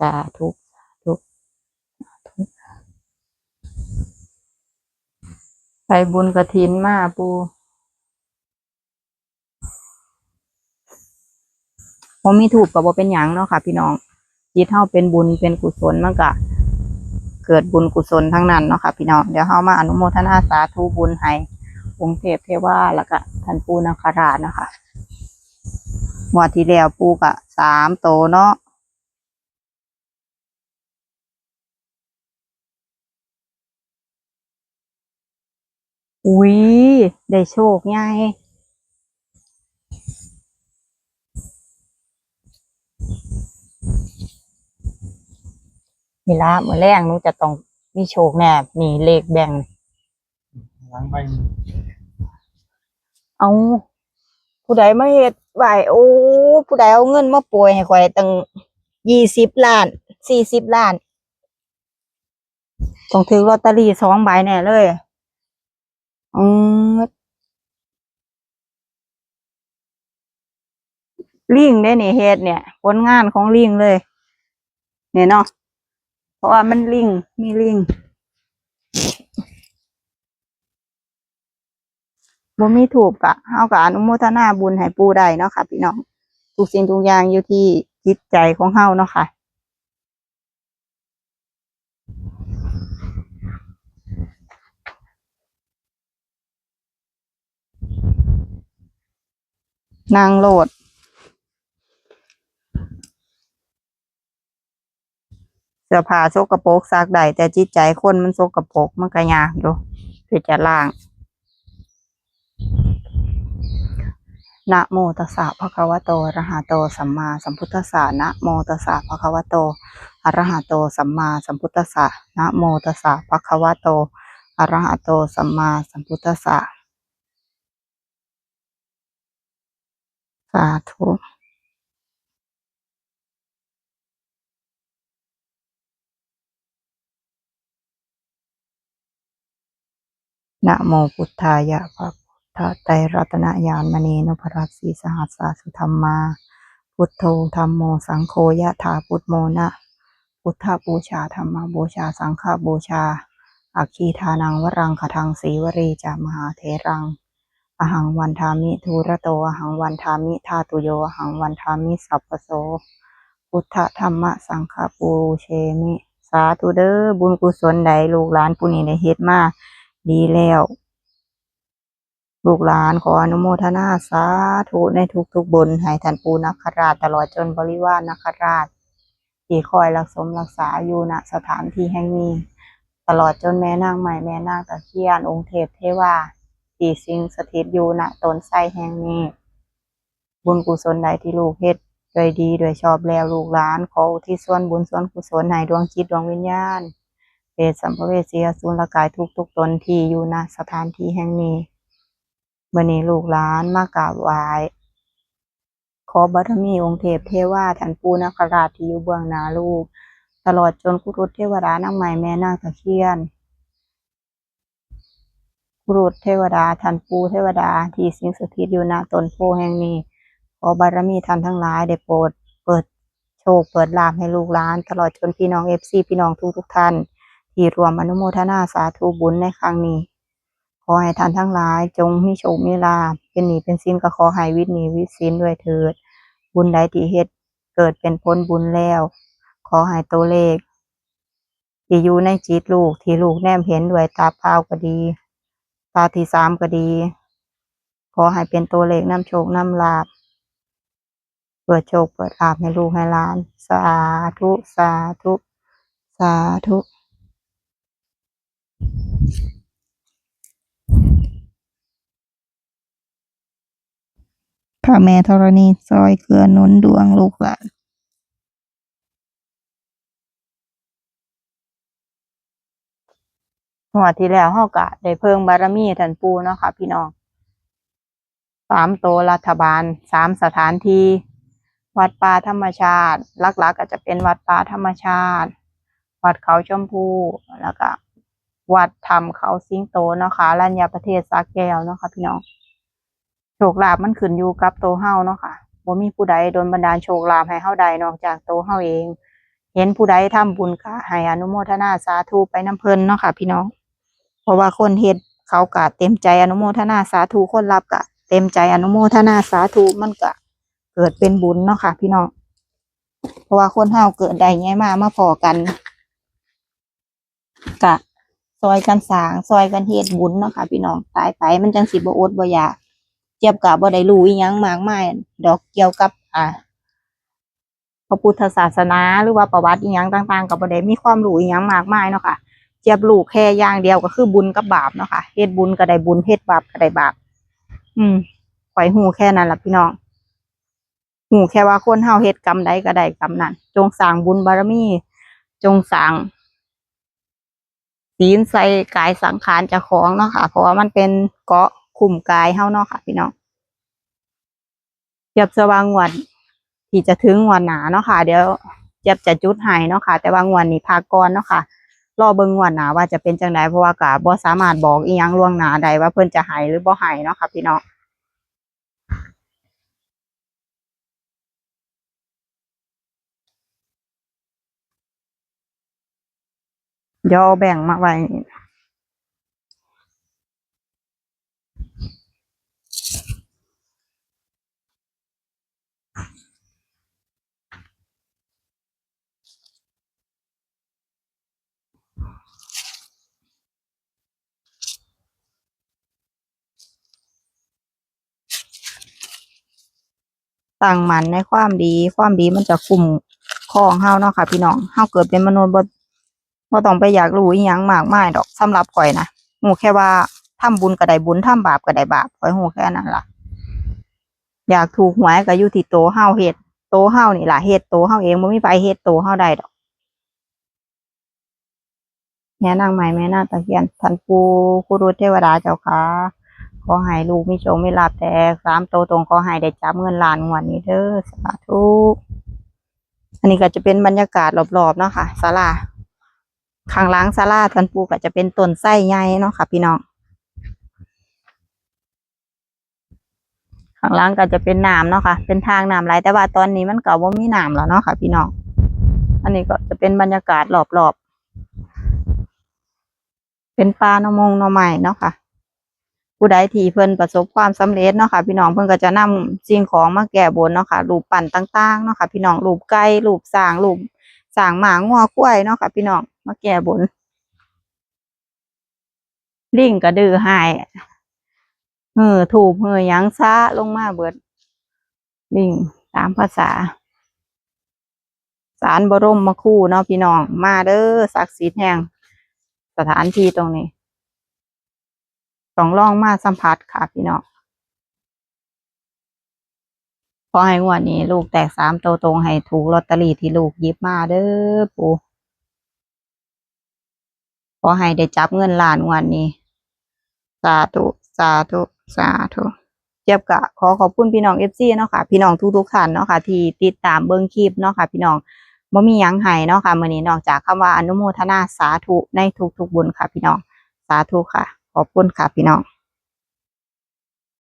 สาธุสาธุสาธุไปบุญกระถินมาปูผมมีถูกกับว่าเป็นหยังเนาะค่ะ พี่น้องจิตเฮาเป็นบุญเป็นกุศลมันก็เกิดบุญกุศลทั้งนั้นเนาะค่ะพี่น้องเดี๋ยวเฮามาอนุโมทนาสาธุบุญให้องค์เทพเทวาแล้วก็ท่านปูนาคราชเนาะคะงวดที่แล้วปูกะสามโตเนาะ อุ้ยได้โชคไงนี่ละเมื่อแรกหนูจะต้องมีโชคแน่นี่เลขแบ่งหลังใบเอาผู้ใดมาเฮ็ดไหวโอ้ผู้ใดเอาเงินมาป่วยให้ข่อยตั้งยี่สิบล้านสี่สิบล้านต้องถือลอตเตอรี่สองใบแน่เลย อืมลิงได้นี่เฮ็ดเนี่ย ผลงานของลิงเลย เนี่ยเนาะ เพราะว่ามันลิง มีลิงบ่มีถูกกะเฮากะอนุโมทนาบุญให้ปู่ได้เนาะค่ะ พี่น้อง ทุกสิ่งทุกอย่างอยู่ที่จิตใจของเฮาเนาะค่ะ นางโหลด เสื้อผ้าสกปกซักได้แต่จิตใจคนมันสกปกมันก็ยากอยู่ที่จะล้างนะโมตัสสะภะคะวะโตอะระหะโตสัมมาสัมพุทธัสสะนะโมตัสสะภะคะวะโตอะระหะโตสัมมาสัมพุทธัสสะนะโมตัสสะภะคะวะโตอะระหะโตสัมมาสัมพุทธัสสะสาธุนะโมพุทธายะภะพุทธไตรรัตนญาณมณีนพรัตสีสหัสสาสุธรรมา พุทโธธรรมโมสังโฆยะถาพุทโมนะ พุทธบูชาธรรมบูชาสังฆบูชาอาคีทานังวรังคทังสีวรีจามหาเทรัง อหังวันทามิทูระโตอหังวันทามิธาตุโยอหังวันทามิสัพพโสพุทธธรรมสังฆปูเชมิ สาธุเด้อบุญกุศลใดลูกหลานผู้นี้ได้เฮ็ดมาดีแล้ว ลูกหลานขออนุโมทนาสาธุในทุกๆบุญให้ท่านปูนักขราชตลอดจนบริวารนักขราชที่คอยรักสมรักษาอยู่ณสถานที่แห่งนี้ ตลอดจนแม่นางใหม่แม่นางตะเคียนองค์เทพเทวา ที่สิงสถิตอยู่ณตนไส้แห่งนี้ บุญกุศลใดที่ลูกเฮ็ดโดยดีโดยชอบแล้วลูกหลาน ขออุที่ส่วนบุญส่วนกุศลให้ดวงจิตดวงวิญญาณเปรตสัมภเวสีอสูรกายทุกทุกตนที่อยู่ณสถานที่แห่งนี้วันนี้ลูกหลานมากราบไหว้ขอบารมีองค์เทพเทวาท่านปูนคราชที่อยู่เบื้องหน้าลูก ตลอดจนกุรุเทวดานางใหม่แม่นางตะเคียน กุรุตเทวดาท่านปูเทวดาที่สิงสถิตอยู่ณตนโพแห่งนี้ ขอบารมีท่านทั้งหลายได้โปรดเปิดโชคเปิดลาภให้ลูกหลาน ตลอดจนพี่น้องเอฟซีพี่น้องทุกทุกท่าน ที่รวมอนุโมทนาสาธุบุญในครั้งนี้ ขอให้ท่านทั้งหลายจงมีโชคมีลาภเป็นหนีเป็นสิ้นก็ขอให้วิตหนีวิสินด้วยเถิด บุญใดที่เฮ็ดเกิดเป็นผลบุญแล้ว ขอให้ตัวเลขที่อยู่ในจิตลูกที่ลูกแนมเห็นด้วยตาเปล่าก็ดี ตาที่สามก็ดี ขอให้เป็นตัวเลขน้ำโชคนำลาภเปิดโชคเปิดลาภให้ลูกให้หลาน สาธุ สาธุ สาธุพระแม่ธรณีซอยเกลือนุนดวงลูกหลาน หัวดที่แล้วเฮากะได้เพิ่งบารมีท่านปูเนาะค่ะ พี่น้องสามโตรัฐบาลสามสถานที่ วัดป่าธรรมชาติหลักๆก็จะเป็นวัดป่าธรรมชาติ วัดเขาชมพูแล้วก็ วัดธรรมเขาสิงโตเนาะค่ะรัญญาประเทศสาแก้วเนาะค่ะพี่น้องโชคลาภมันขึ้นอยู่กับโตเฮาเนาะค่ะบ่มีผู้ใดโดนบันดาลโชคลาภให้เฮาใดนอกจากโตเฮาเอง เห็นผู้ใดทำบุญก็ให้อนุโมทนาสาธุไปน้ำเพลินเนาะค่ะพี่น้อง เพราะว่าคนเฮ็ดเขาก็เต็มใจอนุโมทนาสาธุคนรับก็เต็มใจอนุโมทนาสาธุมันก็เกิดเป็นบุญเนาะค่ะ พี่น้องเพราะว่าคนเฮาเกิดได้ไงมามาพอกันกะซอยกันสางซอยกันเฮ็ดบุญเนาะค่ะ พี่น้องตายไปมันจังสิบ่อดบ่อยากเจียบกะบ่ได้รู้อีหยังมากมายดอกเกี่ยวกับ อ่าพระพุทธศาสนาหรือว่าประวัติอีหยังต่าง ๆก็บ่ได้มีความรู้อีหยังมากมายเนาะค่ะ จียบลูกแค่อย่างเดียวก็คือบุญกับบาปเนาะค่ะเฮ็ดบุญก็ได้บุญเฮ็ดบาปก็ได้บาป อืมข่อยหูแค่นั้นล่ะพี่น้องหูแค่ว่าคนเฮาเฮ็ดกรรมใดก็ได้กรรมนั้น จงสร้างบุญบารมี จงสร้างศีลใส่กายสังขารจ้าของเนาะค่ะ เพราะว่ามันเป็นเกาะคุมกายเฮาเนาะค่ะ พี่น้องเทียบสว่างวดที่จะถึงวันหนาเนาะค่ะ เดี๋ยวเจียบจะจุดให้เนาะค่ะ แต่ว่างวันนี้พากรเนาะค่ะ รอเบิ่งงวดหนาว่าจะเป็นจังไดเพราะว่ากาบ่สามารถบอกอีหยังล่วงหน้าใดว่าเพิ่นจะหายหรือบ่หายเนาะค่ะพี่น้องเดี๋ยวเอาแบ่งมาไว้นี่ ตั้งมันในความดี ความดีมันจะคุ้มครองเฮาเนาะค่ะ พี่น้องเฮาเกิดเป็นมนุษย์บ่บ่ต้องไปอยากรู้อีหยังมากมายดอกสำหรับข่อยนะฮู้แค่ว่าทำบุญก็ได้บุญทำบาปก็ได้บาปข่อยฮู้แค่นั้นล่ะ อยากถูกหวยก็อยู่ที่โตเฮาเฮ็ดโตเฮานี่ล่ะเฮ็ดโตเฮาเองบ่มีไผเฮ็ดโตเฮาได้ดอกแม่นางไม้แม่นาตะเคียนท่านปู่ครูรุเทวดาเจ้าค่ะ ขอให้ลูกมีโชคมีลาภแต่สามโตตรงขอให้ได้จับเงินล้านงวดนี้เด้อสาธุอันนี้ก็จะเป็นบรรยากาศรอบๆเนาะค่ะศาลาข้างล้างศาลาท่านปู่ก็จะเป็นต้นไส้ใหญ่เนาะค่ะ พี่น้องข้างล่างก็จะเป็นน้ำเนาะค่ะ เป็นทางน้ำไหลแต่ว่าตอนนี้มันเก็บ่ามีน้ำแล้วเนาะค่ะ พี่น้อง อันนี้ก็จะเป็นบรรยากาศรอบๆ เป็นปลาหนองมงหนไม้เนาะค่ะ ผู้ใดที่เพิ่นประสบความสำเร็จเนาะค่ะ พี่น้องเพิ่นก็จะนำสิ่งของมาแก้บนเนาะค่ะรูปปั้นต่างๆเนาะค่ะ พี่น้องรูปไก่รูปสางรูปสางหมางัวควยเนาะค่ะ พี่น้องมาแก้บน ลิงก็ดื้อหายเออถูกเฮอยังซะลงมาเบิด ลิงตามภาษา สารบรมมาคู่เนาะพี่น้องมาเด้อศักดิ์สิทธิ์แห่งสถานที่ตรงนี้ ต้องลองมาสัมผัสค่ะพี่น้องขอให้งวดนี้ลูกแตกสามโตตรงให้ถูกลอตเตอรี่ที่ลูกยิบมาเด้อปู่ขอให้ได้จับเงินล้านงวดนี้ สาธุสาธุสาธุเจี๊ยบกะขอขอบคุณพี่น้องเอฟซีเนาะค่ะ พี่น้องทุกๆท่านเนาะค่ะ ที่ติดตามเบิ่งคลิปเนาะค่ะ พี่น้องบ่มียังให้เนาะค่ะมื้อนี้นอกจากคำว่าอนุโมทนาสาธุในทุกๆบุญค่ะ พี่น้องสาธุค่ะ ขอบคุณค่ะพี่น้อง